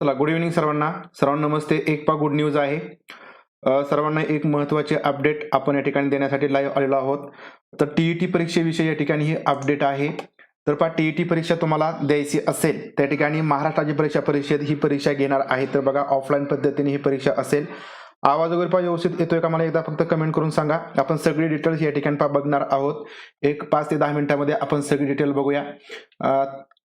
चला good evening सर्वांना. सर्वांना नमस्ते. एक पा गुड न्यूज आहे. सर्वांना एक महत्त्वाचे अपडेट आपण या ठिकाणी देण्यासाठी लाईव्ह आलेलो आहोत. तर टी ई टी परीक्षेविषयी या ठिकाणी ही अपडेट आहे. तर पहा टी परीक्षा तुम्हाला द्यायची असेल त्या ठिकाणी महाराष्ट्र राज्य परीक्षा परिषद ही परीक्षा घेणार आहे. तर बघा ऑफलाईन पद्धतीने ही परीक्षा असेल. आवाज वगैरे पा व्यवस्थित येतोय का मला एकदा फक्त कमेंट करून सांगा. आपण सगळी डिटेल्स या ठिकाणी पहा बघणार आहोत. एक पाच ते दहा मिनिटांमध्ये आपण सगळी डिटेल बघूया.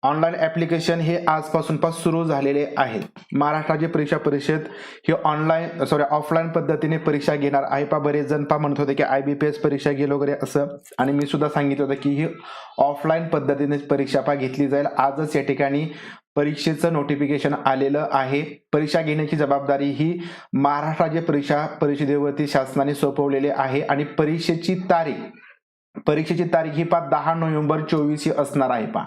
ऑनलाईन ॲप्लिकेशन हे आजपासून पास सुरू झालेले आहे महाराष्ट्राची परीक्षा परिषद ही ऑनलाईन सॉरी ऑफलाईन पद्धतीने परीक्षा घेणार आहे. पा बरेच जण पा म्हणत होते की आय बी पी एस परीक्षा घेईल वगैरे असं. आणि मी सुद्धा सांगितलं होतं की ही ऑफलाईन पद्धतीने परीक्षा पा घेतली जाईल. आजच या ठिकाणी परीक्षेचं नोटिफिकेशन आलेलं आहे. परीक्षा घेण्याची जबाबदारी ही महाराष्ट्राच्या परीक्षा परिषदेवरती शासनाने सोपवलेली आहे. आणि परीक्षेची तारीख परीक्षेची तारीख ही पा दहा नोव्हेंबर चोवीस ही असणार आहे पा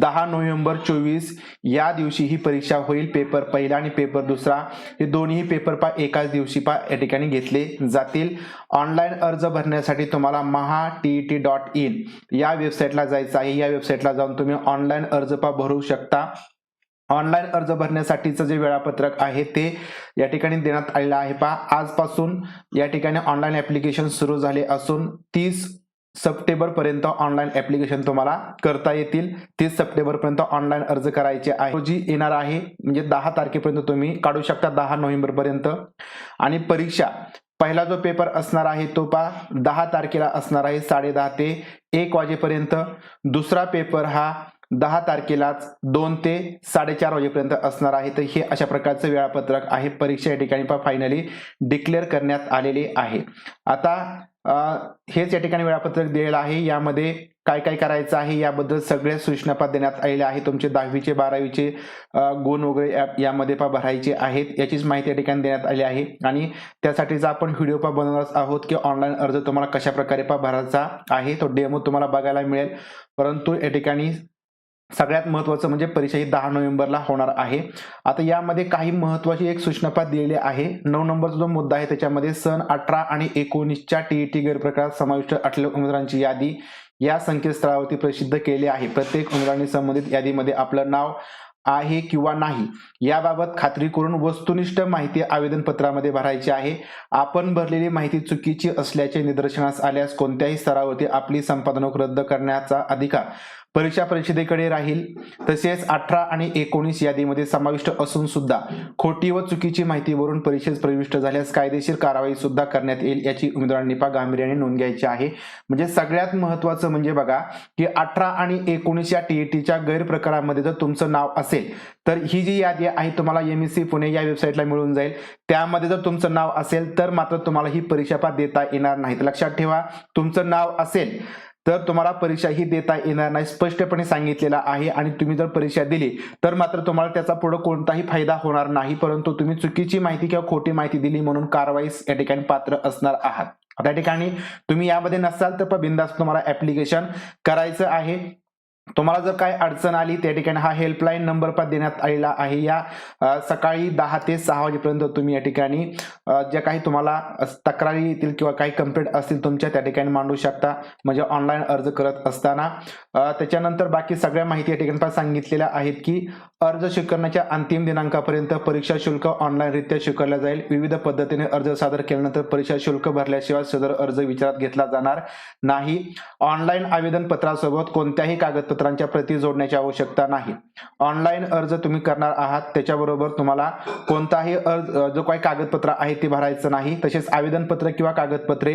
दहा नोव्हेंबर चोवीस या दिवशी ही परीक्षा होईल पेपर पहिला आणि पेपर दुसरा. हे दोन्ही पेपर पा एकाच दिवशी पा या ठिकाणी घेतले जातील. ऑनलाईन अर्ज भरण्यासाठी तुम्हाला Maha T T dot in या वेबसाईटला जायचं आहे. या वेबसाईटला जाऊन तुम्ही ऑनलाईन अर्ज पा भरू शकता. ऑनलाईन अर्ज भरण्यासाठीचं जे वेळापत्रक आहे ते या ठिकाणी देण्यात आलेलं आहे पहा. आजपासून या ठिकाणी ऑनलाईन ऍप्लिकेशन सुरू झाले असून तीस सप्टेंबर पर्यंत ऑनलाईन ऍप्लिकेशन तुम्हाला करता येतील. तीस सप्टेंबर पर्यंत ऑनलाईन अर्ज करायचे आहे. रोजी येणार आहे म्हणजे दहा तारखेपर्यंत तुम्ही काढू शकता दहा नोव्हेंबर पर्यंत आणि परीक्षा पहिला जो पेपर असणार आहे तो पा दहा तारखेला असणार आहे साडेदहा ते एक वाजेपर्यंत. दुसरा पेपर हा दहा तारखेलाच दोन ते साडेचार वाजेपर्यंत असणार आहे. तर हे अशा प्रकारचं वेळापत्रक आहे. परीक्षा या ठिकाणी पा फायनली डिक्लेअर करण्यात आलेले आहे. आता हेच या ठिकाणी वेळापत्रक दिलेलं आहे. यामध्ये काय काय करायचं आहे याबद्दल सगळ्या सूचना पा देण्यात आलेल्या आहे तुमचे दहावीचे बारावीचे गुण वगैरे यामध्ये पा भरायचे आहेत. याचीच माहिती या ठिकाणी देण्यात आली आहे. आणि त्यासाठीचा आपण व्हिडिओ पा बनवणार आहोत की ऑनलाईन अर्ज तुम्हाला कशा प्रकारे पा भरायचा आहे. तो डेमो तुम्हाला बघायला मिळेल. परंतु या ठिकाणी सगळ्यात महत्वाचं म्हणजे परीक्षा ही दहा नोव्हेंबरला होणार आहे. आता यामध्ये काही महत्वाची एक सूचनापात दिलेली आहे. नऊ नंबरचा जो मुद्दा आहे त्याच्यामध्ये सन अठरा आणि एकोणीसच्या टीईटी गैरप्रकारात समाविष्ट असलेल्या उमेदवारांची यादी या संकेतस्थळावरती प्रसिद्ध केली आहे. प्रत्येक उमेदवारांनी संबंधित यादीमध्ये आपलं नाव आहे किंवा नाही याबाबत खात्री करून वस्तुनिष्ठ माहिती आवेदन पत्रामध्ये भरायची आहे. आपण भरलेली माहिती चुकीची असल्याचे निदर्शनास आल्यास कोणत्याही स्तरावरती आपली संपादनक रद्द करण्याचा अधिकार परीक्षा परिषदेकडे राहील. तसेच अठरा आणि एकोणीस यादीमध्ये समाविष्ट असून सुद्धा खोटी व चुकीची माहितीवरून परीक्षेत प्रविष्ट झाल्यास कायदेशीर कारवाई सुद्धा करण्यात येईल याची उमेदवारांनी पा गांभीर्याने नोंद घ्यायची आहे. म्हणजे सगळ्यात महत्वाचं म्हणजे बघा की अठरा आणि एकोणीस या टीईटीच्या गैरप्रकारामध्ये जर तुमचं नाव असेल तर ही जी यादी आहे तुम्हाला एम एस सी पुणे या वेबसाईटला मिळून जाईल. त्यामध्ये जर तुमचं नाव असेल तर मात्र तुम्हाला ही परीक्षा पा देता येणार नाहीत लक्षात ठेवा तुमचं नाव असेल तर तुम्हाला परीक्षा ही देता येणार नाही स्पष्टपणे सांगितलेला आहे आणि तुम्ही जर परीक्षा दिली तर मात्र तुम्हाला त्याचा पुढे कोणताही फायदा होणार नाही परंतु तुम्ही चुकीची माहिती किंवा खोटी माहिती दिली म्हणून कारवाईस या ठिकाणी पात्र असणार आहात. त्या ठिकाणी तुम्ही यामध्ये नसाल तर बिंदास तुम्हाला ऍप्लिकेशन करायचं आहे. तुम्हाला जर काय अडचण आली त्या ठिकाणी हा हेल्पलाईन नंबर पण देण्यात आलेला आहे. या सकाळी दहा ते सहा वाजेपर्यंत तुम्ही या ठिकाणी ज्या काही तुम्हाला तक्रारी येतील किंवा काही कंप्लेंट असतील तुमच्या त्या ठिकाणी मांडू शकता. म्हणजे ऑनलाईन अर्ज करत असताना त्याच्यानंतर बाकी सगळ्या माहिती या ठिकाणी पण सांगितलेल्या आहेत की अर्ज स्वीकारण्याच्या अंतिम दिनांकापर्यंत परीक्षा शुल्क ऑनलाईनरित्या स्वीकारला जाईल. विविध पद्धतीने अर्ज सादर केल्यानंतर परीक्षा शुल्क भरल्याशिवाय सदर अर्ज विचारात घेतला जाणार नाही. ऑनलाईन आवेदनपत्रासोबत कोणत्याही कागदपत्र कागदपत्रांच्या प्रती जोडण्याची आवश्यकता नाही. ऑनलाईन अर्ज तुम्ही करणार आहात त्याच्याबरोबर तुम्हाला कोणताही अर्ज जो काही कागदपत्र आहे ते भरायचं नाही. तसेच आवेदनपत्र किंवा कागदपत्रे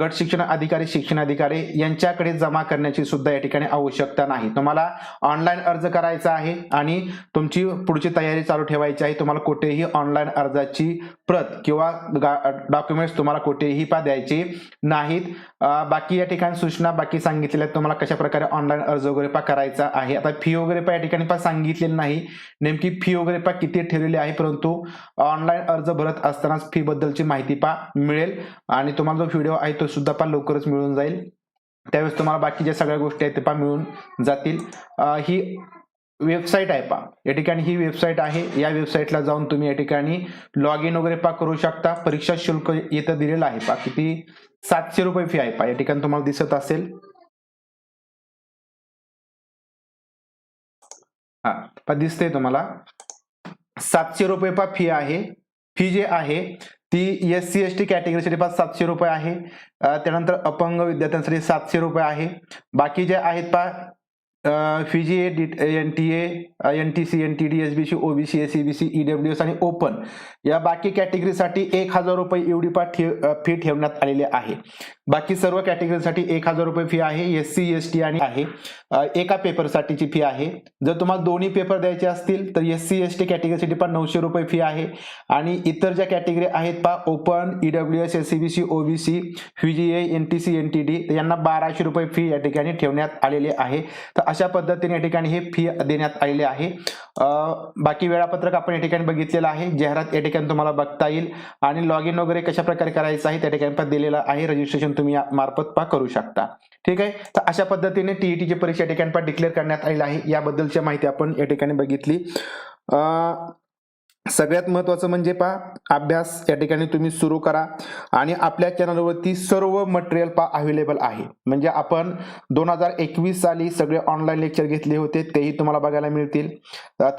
गट शिक्षण अधिकारी शिक्षण अधिकारी यांच्याकडे जमा करण्याची सुद्धा या ठिकाणी आवश्यकता नाही. तुम्हाला ऑनलाईन अर्ज करायचा आहे आणि तुमची पुढची तयारी चालू ठेवायची आहे तुम्हाला कुठेही ऑनलाईन अर्जाची प्रत किंवा डॉक्युमेंट्स तुम्हाला कुठेही पा द्यायचे नाहीत. बाकी या ठिकाणी सूचना बाकी सांगितलेल्या तुम्हाला कशा प्रकारे ऑनलाईन अर्ज वगैरे पा करायचा आहे. आता फी वगैरे पा या ठिकाणी पा सांगितलेली नाही. नेमकी फी वगैरे पा किती ठरलेली आहे परंतु ऑनलाईन अर्ज भरत असतानाच फी बद्दलची माहिती पा मिळेल. आणि तुम्हाला जो व्हिडिओ आहे तो सुद्धा पा लवकरच मिळून जाईल. त्यावेळेस तुम्हाला बाकीच्या सगळ्या गोष्टी आहेत ते पा मिळून जातील. ही वेबसाईट आहे पा. या ठिकाणी ही वेबसाईट आहे. या वेबसाईटला जाऊन तुम्ही या ठिकाणी लॉग इन वगैरे पा करू शकता. परीक्षा शुल्क येतं दिलेलं आहे पा. किती? सातशे रुपये फी आहे पा. या ठिकाणी तुम्हाला दिसत असेल. हा पा दिसतंय तुम्हाला. सातशे रुपये पा फी आहे. फी जी आहे ती एस सी एस टी कॅटेगरीसाठी पा सातशे रुपये आहे. त्यानंतर अपंग विद्यार्थ्यांसाठी सातशे रुपये आहे. बाकी जे आहेत पा Fiji A D N T A N T C N T D S B C OBC S C B C E W S आणि ओपन या बाकी कॅटेगरीसाठी एक हजार रुपये एवढी पा ठेव फी ठेवण्यात आलेली आहे. बाकी सर्व कॅटेगरीसाठी एक हजार रुपये फी आहे एस सी एस टी आणि आहे. एका पेपरसाठीची फी आहे. जर तुम्हाला दोन्ही पेपर द्यायचे असतील तर एस सी एस टी कॅटेगरीसाठी पण नऊशे रुपये फी आहे. आणि इतर ज्या कॅटेगरी आहेत पा open E W S S C B C OBC G A N T C N T D यांना बाराशे रुपये फी या ठिकाणी ठेवण्यात आलेली आहे. तर अशा पद्धतीने या ठिकाणी हे फी देण्यात आलेली आहे. बाकी वेळापत्रक आपण या ठिकाणी बघितलेलं आहे. जाहिरात या ठिकाणी तुम्हाला बघता येईल. आणि लॉग इन वगैरे कशा प्रकारे करायचं आहे त्या ठिकाणी पण दिलेलं आहे. रजिस्ट्रेशन तुम्ही या मार्फत पा करू शकता. ठीक आहे? तर अशा पद्धतीने टीईटीची परीक्षा या ठिकाणी पण डिक्लेअर करण्यात आलेली आहे. याबद्दलची माहिती आपण या ठिकाणी बघितली. सगळ्यात महत्वाचं म्हणजे पा अभ्यास या ठिकाणी तुम्ही सुरू करा आणि आपल्या चॅनलवरती सर्व मटेरियल पा अवेलेबल आहे. म्हणजे आपण दोन हजार एकवीस साली सगळे ऑनलाईन लेक्चर घेतले होते तेही तुम्हाला बघायला मिळतील.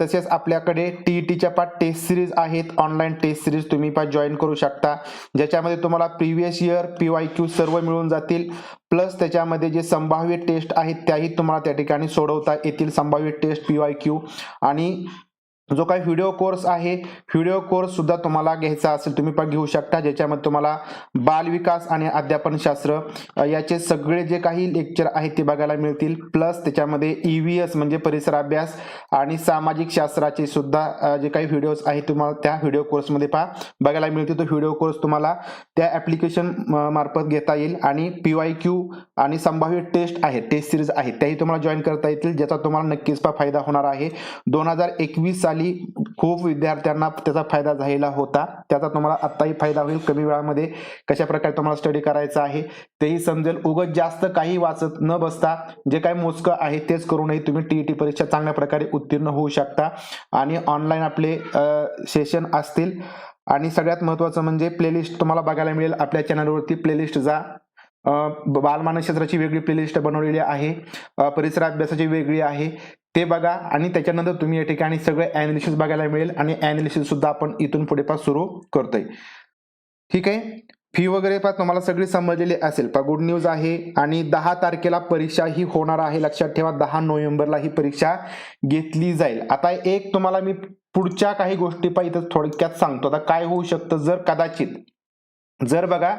तसेच आपल्याकडे टीईटीच्या पा टेस्ट सिरीज आहेत. ऑनलाईन टेस्ट सिरीज तुम्ही पा जॉईन करू शकता. ज्याच्यामध्ये तुम्हाला previous year P Y Q सर्व मिळून जातील. प्लस त्याच्यामध्ये जे संभाव्य टेस्ट आहेत त्याही तुम्हाला त्या ठिकाणी सोडवता येतील. संभाव्य टेस्ट पी वाय क्यू आणि जो काही व्हिडिओ कोर्स आहे व्हिडिओ कोर्स सुद्धा तुम्हाला घ्यायचा असेल तुम्ही पण घेऊ शकता ज्याच्यामध्ये तुम्हाला बालविकास आणि अध्यापन शास्त्र याचे सगळे जे काही लेक्चर आहेत ते बघायला मिळतील. प्लस त्याच्यामध्ये ईव्हीएस म्हणजे परिसर अभ्यास आणि सामाजिक शास्त्राचे सुद्धा जे काही व्हिडिओज आहेत तुम्हाला त्या व्हिडिओ कोर्समध्ये पहा बघायला मिळतील. तो व्हिडिओ कोर्स तुम्हाला त्या ऍप्लिकेशन मार्फत घेता येईल आणि पी वाय क्यू आणि संभाव्य टेस्ट आहेत टेस्ट सिरीज आहेत त्याही तुम्हाला जॉईन करता येतील ज्याचा तुम्हाला नक्कीच फायदा होणार आहे. दोन हजार एकवीस साली खूप विद्यार्थ्यांना त्याचा फायदा झालेला होता. त्याचा तुम्हाला आत्ताही फायदा होईल. कमी वेळामध्ये कशा प्रकारे तुम्हाला स्टडी करायचा आहे तेही समजेल. उगत जास्त काही वाचत न बसता जे काही मोजकं आहे तेच करूनही तुम्ही टीईटी परीक्षा चांगल्या प्रकारे उत्तीर्ण होऊ शकता. आणि ऑनलाईन आपले सेशन असतील. आणि सगळ्यात महत्त्वाचं म्हणजे प्लेलिस्ट तुम्हाला बघायला मिळेल. आपल्या चॅनलवरती प्लेलिस्ट जा. अ, बालमानसशास्त्राची वेगळी प्लेलिस्ट बनवलेली आहे. परिसर अभ्यासाची वेगळी आहे. ते बघा आणि त्याच्यानंतर तुम्ही या ठिकाणी सगळे अनालिसिस बघायला मिळेल आणि अनालिसिस सुद्धा आपण इथून पुढे पास सुरू करतोय. ठीक आहे? फी वगैरे पण तुम्हाला सगळी समजलेली असेल. पण गुड न्यूज आहे आणि दहा तारखेला परीक्षा ही होणार आहे. लक्षात ठेवा दहा नोव्हेंबरला ही परीक्षा घेतली जाईल. आता एक तुम्हाला मी पुढच्या काही गोष्टी पण इथं थोडक्यात सांगतो. आता काय होऊ शकतं जर कदाचित जर बघा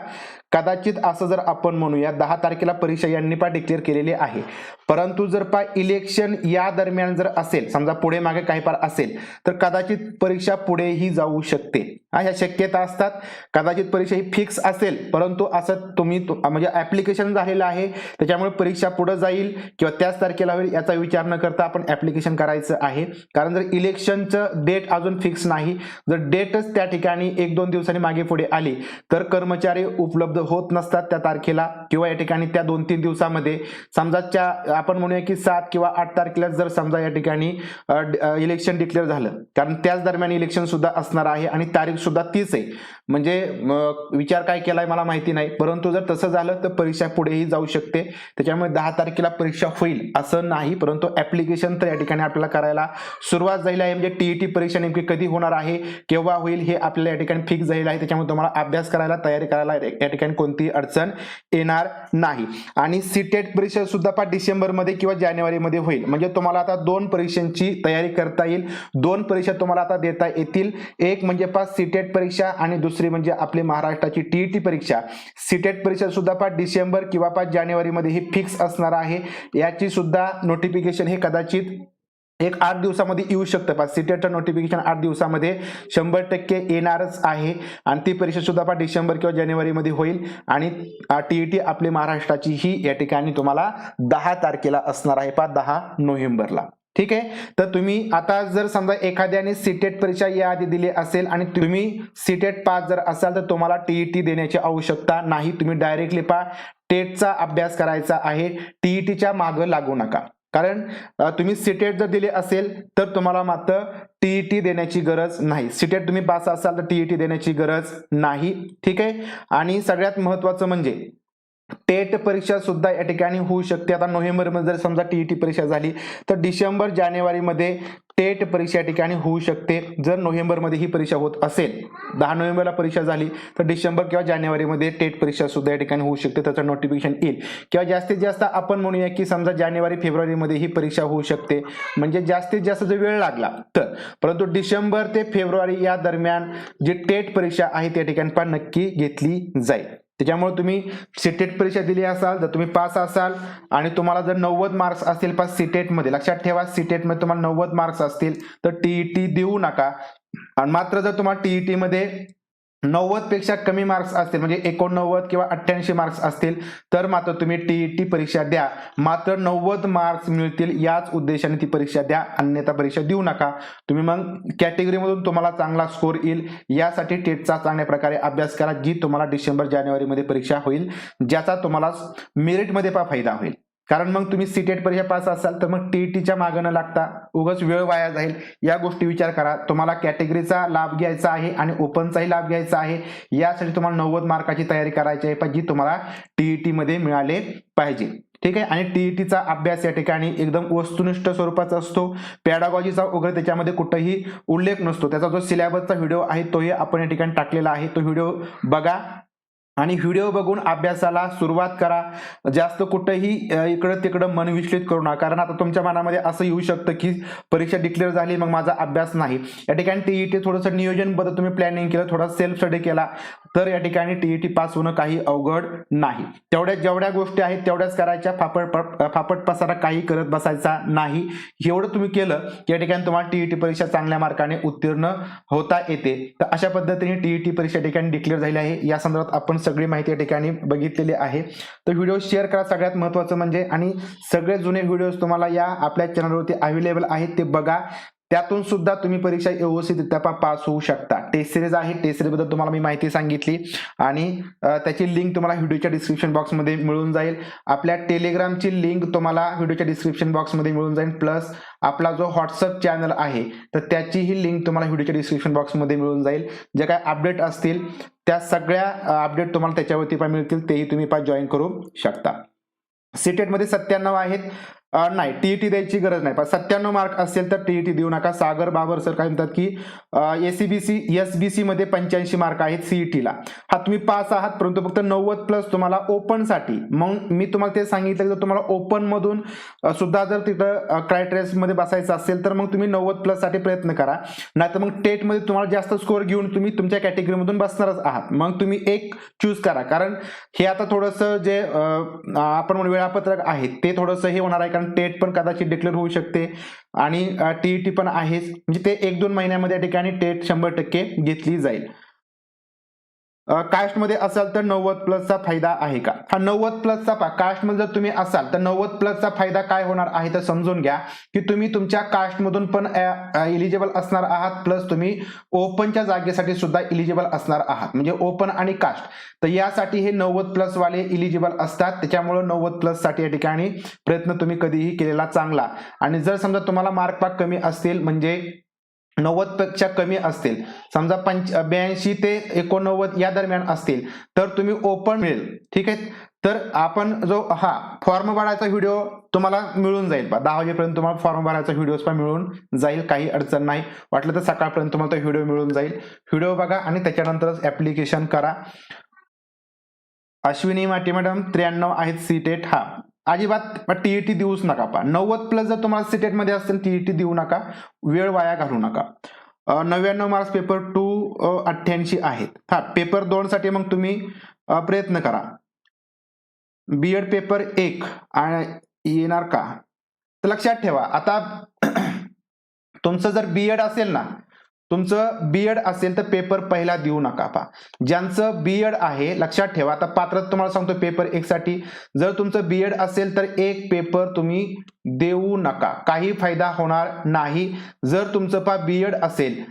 कदाचित असं जर आपण म्हणूया दहा तारखेला परीक्षा यांनी पण डिक्लेअर केलेली आहे. परंतु जर पा इलेक्शन या दरम्यान जर असेल समजा पुढे मागे काही पार असेल तर कदाचित परीक्षा पुढेही जाऊ शकते. अशा ह्या शक्यता असतात. कदाचित परीक्षा ही फिक्स असेल परंतु असं तुम्ही म्हणजे ऍप्लिकेशन झालेलं आहे त्याच्यामुळे परीक्षा पुढे जाईल किंवा त्याच तारखेला होईल याचा विचार न करता आपण ऍप्लिकेशन करायचं आहे. कारण जर इलेक्शनचं डेट अजून फिक्स नाही जर डेटच त्या ठिकाणी एक दोन दिवसांनी मागे पुढे आली तर कर्मचारी उपलब्ध होत नसतात त्या तारखेला किंवा या ठिकाणी त्या दोन तीन दिवसामध्ये. समजाच्या आपण म्हणूया की सात किंवा आठ तारखेला जर समजा या ठिकाणी इलेक्शन डिक्लेअर झालं कारण त्याच दरम्यान इलेक्शन सुद्धा असणार आहे आणि तारीख सुद्धा तीच आहे. म्हणजे विचार काय केलाय मला माहिती नाही परंतु जर तसं झालं तर परीक्षा पुढेही जाऊ शकते. त्याच्यामुळे दहा तारखेला परीक्षा होईल असं नाही परंतु ऍप्लिकेशन तर या ठिकाणी आपल्याला करायला सुरुवात झाली आहे. म्हणजे टीईटी परीक्षा नेमकी कधी होणार आहे केव्हा होईल हे आपल्याला या ठिकाणी फिक्स झालेलं आहे. त्याच्यामुळे तुम्हाला अभ्यास करायला तयारी करायला या ठिकाणी कोणतीही अडचण येणार नाही. आणि सीटेट परीक्षा सुद्धा पा डिसेंबरमध्ये किंवा जानेवारीमध्ये होईल. म्हणजे तुम्हाला आता दोन परीक्षांची तयारी करता येईल. दोन परीक्षा तुम्हाला आता देता येतील. एक म्हणजे पाच सीटेट परीक्षा आणि दुसरी म्हणजे आपली महाराष्ट्राची टीईटी परीक्षा. सीटेट परीक्षा सुद्धा पाच डिसेंबर किंवा पाच जानेवारीमध्ये ही फिक्स असणार आहे. याची सुद्धा नोटिफिकेशन हे कदाचित एक आठ दिवसामध्ये येऊ शकतं. पा सीटेटचं नोटिफिकेशन आठ दिवसामध्ये शंभर टक्के येणारच आहे. आणि ती परीक्षा सुद्धा पा डिसेंबर किंवा जानेवारीमध्ये होईल. आणि टी ई टी आपली महाराष्ट्राची ही या ठिकाणी तुम्हाला दहा तारखेला असणार आहे. पा दहा नोव्हेंबरला. ठीक आहे? तर तुम्ही आता जर समजा एखाद्याने सीटेट परीक्षा याआधी दिली असेल आणि तुम्ही सीटेट पास जर असाल तर तुम्हाला टीईटी देण्याची आवश्यकता नाही. तुम्ही डायरेक्टली पा टेटचा अभ्यास करायचा आहे. टीईटीच्या मागं लागू नका. कारण तुम्ही सीटेट जर दिले असेल तर तुम्हाला मात्र टीईटी देण्याची गरज नाही. सीटेट तुम्ही पास असाल तर टीईटी देण्याची गरज नाही. ठीक आहे? आणि सगळ्यात महत्वाचं म्हणजे टेट परीक्षा सुद्धा या ठिकाणी होऊ शकते. आता नोव्हेंबरमध्ये जर समजा टीईटी परीक्षा झाली तर डिसेंबर जानेवारीमध्ये टेट परीक्षा या ठिकाणी होऊ शकते जर नोव्हेंबरमध्ये ही परीक्षा होत असेल. दहा नोव्हेंबरला परीक्षा झाली तर डिसेंबर किंवा जानेवारीमध्ये टेट परीक्षा सुद्धा या ठिकाणी होऊ शकते त्याचं नोटिफिकेशन येईल. किंवा जास्तीत जास्त आपण म्हणूया की समजा जानेवारी फेब्रुवारीमध्ये ही परीक्षा होऊ शकते. म्हणजे जास्तीत जास्त जर वेळ लागला तर. परंतु डिसेंबर ते फेब्रुवारी या दरम्यान जी टेट परीक्षा आहे त्या ठिकाणी पण नक्की घेतली जाईल. त्याच्यामुळे तुम्ही सीटेट परीक्षा दिली असाल जर तुम्ही पास असाल आणि तुम्हाला जर नव्वद मार्क्स असतील पास सीटेटमध्ये लक्षात ठेवा सीटेटमध्ये तुम्हाला नव्वद मार्क्स असतील तर टीईटी देऊ नका. आणि मात्र जर तुम्हाला टीईटी मध्ये नव्वदपेक्षा कमी मार्क्स असतील म्हणजे एकोणनव्वद किंवा अठ्ठ्याऐंशी मार्क्स असतील तर मात्र तुम्ही टी टी परीक्षा द्या. मात्र नव्वद मार्क्स मिळतील याच उद्देशाने ती परीक्षा द्या. अन्यथा परीक्षा देऊ नका. तुम्ही मग कॅटेगरीमधून तुम्हाला चांगला स्कोर येईल. यासाठी टेटचा चांगल्या प्रकारे अभ्यास करा जी तुम्हाला डिसेंबर जानेवारीमध्ये परीक्षा होईल ज्याचा तुम्हाला मेरिटमध्ये पा फायदा होईल. कारण मग तुम्ही सीटेट परीक्षा पास असाल तर मग टीईटीच्या मागं न लागता उगाच वेळ वाया जाईल. या गोष्टी विचार करा. तुम्हाला कॅटेगरीचा लाभ घ्यायचा आहे आणि ओपनचाही लाभ घ्यायचा आहे. यासाठी तुम्हाला नव्वद मार्काची तयारी करायची आहे. पण जी तुम्हाला टीईटी मध्ये मिळाले पाहिजे. ठीक आहे? आणि टीईटीचा अभ्यास या ठिकाणी एकदम वस्तुनिष्ठ स्वरूपाचा असतो. पॅडागॉजीचा वगैरे त्याच्यामध्ये कुठंही उल्लेख नसतो. त्याचा जो सिलेबसचा व्हिडिओ आहे तोही आपण या ठिकाणी टाकलेला आहे. तो व्हिडिओ बघा. आणि व्हिडिओ बघून अभ्यासाला सुरुवात करा. जास्त कुठंही इकडं तिकडं मन विचलित करू नका. कारण आता तुमच्या मनामध्ये असं येऊ शकतं की परीक्षा डिक्लेअर झाली मग माझा अभ्यास नाही. या ठिकाणी टीईटी थोडंसं नियोजनबद्दल तुम्ही प्लॅनिंग केलं थोडा सेल्फ स्टडी केला. तर या ठिकाणी टीईटी पास होणं काही अवघड नाही. तेवढ्या जेवढ्या गोष्टी आहेत तेवढ्याच करायच्या. फापट फापट पसारा काही करत बसायचा नाही. एवढं तुम्ही केलं या ठिकाणी तुम्हाला टीईटी परीक्षा चांगल्या मार्काने उत्तीर्ण होता येते. तर अशा पद्धतीने टीईटी परीक्षा ठिकाणी डिक्लेअर झाली आहे. या संदर्भात आपण सगळी माहिती या ठिकाणी बघितलेली आहे. तर व्हिडिओ शेअर करा. सगळ्यात महत्त्वाचं म्हणजे आणि सगळे जुने व्हिडिओज तुम्हाला या आपल्या चॅनलवरती अवेलेबल आहेत ते बघा. त्यातून सुद्धा तुम्ही परीक्षा व्यवस्थितरित्या पा- पास होऊ शकता. टेस्ट सिरीज आहे. टेस्ट सिरीजबद्दल तुम्हाला मी माहिती सांगितली. आणि त्याची लिंक तुम्हाला व्हिडिओच्या डिस्क्रिप्शन बॉक्समध्ये मिळून जाईल. आपल्या टेलिग्रामची लिंक तुम्हाला व्हिडिओच्या डिस्क्रिप्शन बॉक्समध्ये मिळून जाईल. प्लस आपला जो व्हॉट्सअप चॅनल आहे तर त्याचीही लिंक तुम्हाला व्हिडिओच्या डिस्क्रिप्शन बॉक्समध्ये मिळून जाईल. जे काय अपडेट असतील त्या सगळ्या अपडेट तुम्हाला त्याच्यावरती पण मिळतील. तेही तुम्ही पा जॉईन करू शकता. सीटेटमध्ये सत्त्याण्णव आहेत. नाही टीईटी द्यायची गरज नाही. पण सत्त्याण्णव मार्क असेल तर टीईटी देऊ नका. सागर बाबर सर काय म्हणतात की एसीबीसी एसबीसी मध्ये पंच्याऐंशी मार्क आहेत सीईटी ला हा तुम्ही पास आहात परंतु फक्त नव्वद प्लस तुम्हाला ओपनसाठी. मग मी तुम्हाला ते सांगितलं की जर तुम्हाला ओपन मधून सुद्धा जर तिथं क्रायटेरियासमध्ये बसायचं असेल तर मग तुम्ही नव्वद प्लससाठी प्रयत्न करा. नाहीतर मग टेटमध्ये तुम्हाला जास्त स्कोअर घेऊन तुम्ही तुमच्या कॅटेगरीमधून बसणारच आहात. मग तुम्ही एक चूज करा. कारण हे आता थोडंसं जे आपण म्हणू वेळापत्रक आहे ते थोडंसं हे होणार आहे कारण टेट पण कदाचित डिक्लेअर होऊ शकते. आणि टीईटी पण आहेच. म्हणजे ते एक दोन महिन्यामध्ये या ठिकाणी टेट शंभर टक्के घेतली जाईल. कास्टमध्ये असाल तर नव्वद प्लसचा फायदा आहे का? हा नव्वद प्लसचा कास्टमध्ये जर तुम्ही असाल तर नव्वद प्लसचा फायदा काय होणार आहे तर समजून घ्या की तुम्ही तुमच्या कास्टमधून पण इलिजिबल असणार आहात प्लस तुम्ही ओपनच्या जागेसाठी सुद्धा इलिजिबल असणार आहात. म्हणजे ओपन आणि कास्ट. तर यासाठी हे नव्वद प्लस वाले इलिजिबल असतात. त्याच्यामुळे नव्वद प्लससाठी या ठिकाणी प्रयत्न तुम्ही कधीही केलेला चांगला. आणि जर समजा तुम्हाला मार्क पाक कमी असतील म्हणजे नव्वदपेक्षा कमी असतील. समजा पंच ब्याऐंशी ते एकोणनव्वद या दरम्यान असतील तर तुम्ही ओपन मिळेल. ठीक आहे? तर आपण जो हा फॉर्म भरायचा व्हिडिओ तुम्हाला मिळून जाईल. दहा वाजेपर्यंत तुम्हाला फॉर्म भरायचा व्हिडिओ पण मिळून जाईल काही अडचण नाही. वाटलं तर सकाळपर्यंत तुम्हाला तो व्हिडिओ मिळून जाईल. व्हिडिओ बघा आणि त्याच्यानंतरच ऍप्लिकेशन करा. अश्विनी माटे मॅडम त्र्याण्णव आहेत सीटेट हा. अजिबात टीईटी देऊच नका पा नव्वद प्लस जर तुम्हाला सिटेटमध्ये असेल टीईटी देऊ नका. वेळ वाया घालू नका. नव्याण्णव मार्क्स पेपर टू अठ्ठ्याऐंशी आहेत. हा पेपर दोनसाठी मग तुम्ही प्रयत्न करा. बीएड पेपर एक येणार का? तर लक्षात ठेवा. आता तुमचं जर बीएड असेल ना तुमचं बी एड असेल तर पेपर पहिला देऊ नका पा ज्यांचं बी एड आहे लक्षात ठेवा. आता पात्र तुम्हाला सांगतो पेपर एक साठी जर तुमचं बी एड असेल तर एक पेपर तुम्ही देऊ नका. काही फायदा होणार नाही. जर तुमचं पा बीएड असेल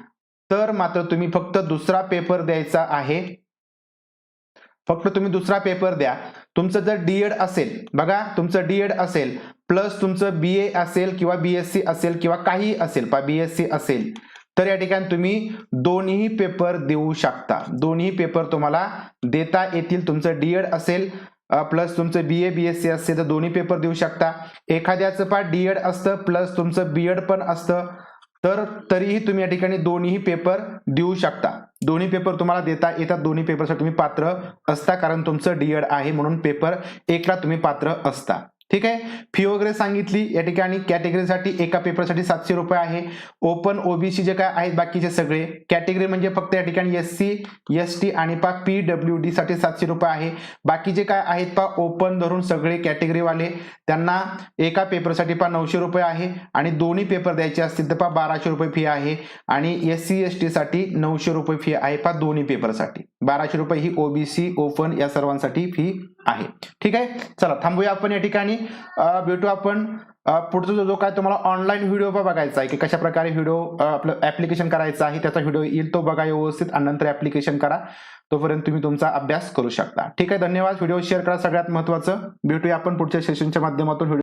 तर मात्र तुम्ही फक्त दुसरा पेपर द्यायचा आहे. फक्त तुम्ही दुसरा पेपर द्या. तुमचं जर डी एड असेल बघा तुमचं डी एड असेल प्लस तुमचं बी ए असेल किंवा बी एस सी असेल किंवा काही असेल पा सी असेल. तर या ठिकाणी तुम्ही दोन्ही पेपर देऊ शकता. दोन्ही पेपर तुम्हाला देता येतील. तुमचं डीएड असेल प्लस तुमचं बी ए बी एस सी असेल तर दोन्ही पेपर देऊ शकता. एखाद्याचं पा डी एड असतं प्लस तुमचं बी एड पण असतं. तर तरीही तुम्ही या ठिकाणी दोन्ही पेपर देऊ शकता. दोन्ही पेपर तुम्हाला देता येतात. दोन्ही पेपरसाठी तुम्ही पात्र असता कारण तुमचं डी एड आहे म्हणून पेपर एकला तुम्ही पात्र असता. ठीक आहे? फी वगैरे सांगितली या ठिकाणी कॅटेगरीसाठी एका पेपरसाठी सातशे रुपये आहे. ओपन ओबीसी जे काय आहेत बाकीचे सगळे. कॅटेगरी म्हणजे फक्त या ठिकाणी एस सी एस टी आणि पा पी डब्ल्यू डी साठी सातशे रुपये आहे. बाकीचे काय आहेत पा ओपन धरून सगळे कॅटेगरीवाले त्यांना एका पेपरसाठी पा नऊशे रुपये आहे. आणि दोन्ही पेपर द्यायचे असतील तर पा बाराशे रुपये फी आहे. आणि एस सी एस टी साठी नऊशे रुपये फी आहे पा दोन्ही पेपरसाठी बाराशे रुपये ही ओबीसी ओपन या सर्वांसाठी फी आहे. ठीक आहे? चला थांबूया आपण या ठिकाणी. भेटू आपण. पुढचा जो जो काय तुम्हाला ऑनलाईन व्हिडिओ बघायचा आहे की कशा प्रकारे व्हिडिओ आपलं ऍप्लिकेशन करायचं आहे त्याचा व्हिडिओ येईल तो बघा व्यवस्थित आणि नंतर ऍप्लिकेशन करा. तोपर्यंत तुम्ही तुमचा अभ्यास करू शकता. ठीक आहे धन्यवाद. व्हिडिओ शेअर करा सगळ्यात महत्वाचं. भेटूया आपण पुढच्या सेशनच्या माध्यमातून. व्हिडिओ